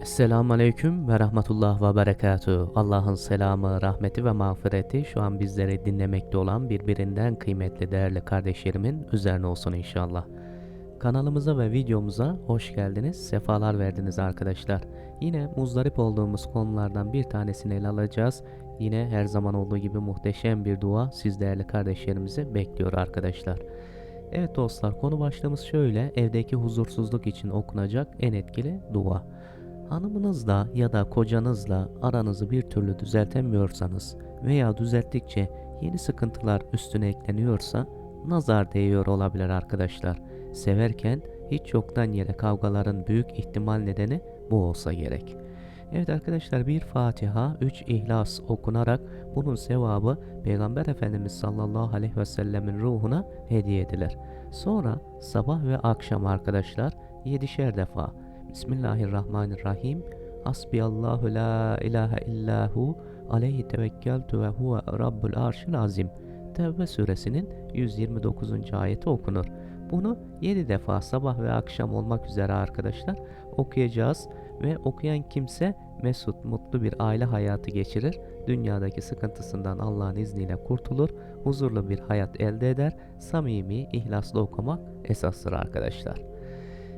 Esselamu Aleyküm ve Rahmetullah ve Berekatuhu. Allah'ın selamı, rahmeti ve mağfireti şu an bizleri dinlemekte olan birbirinden kıymetli değerli kardeşlerimin üzerine olsun inşallah. Kanalımıza ve videomuza hoş geldiniz, sefalar verdiniz arkadaşlar. Yine muzdarip olduğumuz konulardan bir tanesini ele alacağız. Yine her zaman olduğu gibi muhteşem bir dua siz değerli kardeşlerimizi bekliyor arkadaşlar. Evet dostlar konu başlığımız şöyle evdeki huzursuzluk için okunacak en etkili dua. Hanımınızla ya da kocanızla aranızı bir türlü düzeltemiyorsanız veya düzelttikçe yeni sıkıntılar üstüne ekleniyorsa nazar değiyor olabilir arkadaşlar. Severken hiç yoktan yere kavgaların büyük ihtimal nedeni bu olsa gerek. Evet arkadaşlar bir Fatiha, 3 İhlas okunarak bunun sevabı Peygamber Efendimiz sallallahu aleyhi ve sellemin ruhuna hediye edilir. Sonra sabah ve akşam arkadaşlar 7'şer defa Bismillahirrahmanirrahim Hasbiyallahu la ilahe illahu aleyhi tevekkeltu ve huve rabbul arşil azim Tevbe suresinin 129. ayeti okunur. Bunu 7 defa sabah ve akşam olmak üzere arkadaşlar okuyacağız ve okuyan kimse mesut, mutlu bir aile hayatı geçirir. Dünyadaki sıkıntısından Allah'ın izniyle kurtulur, huzurlu bir hayat elde eder. Samimi, ihlaslı okumak esastır arkadaşlar.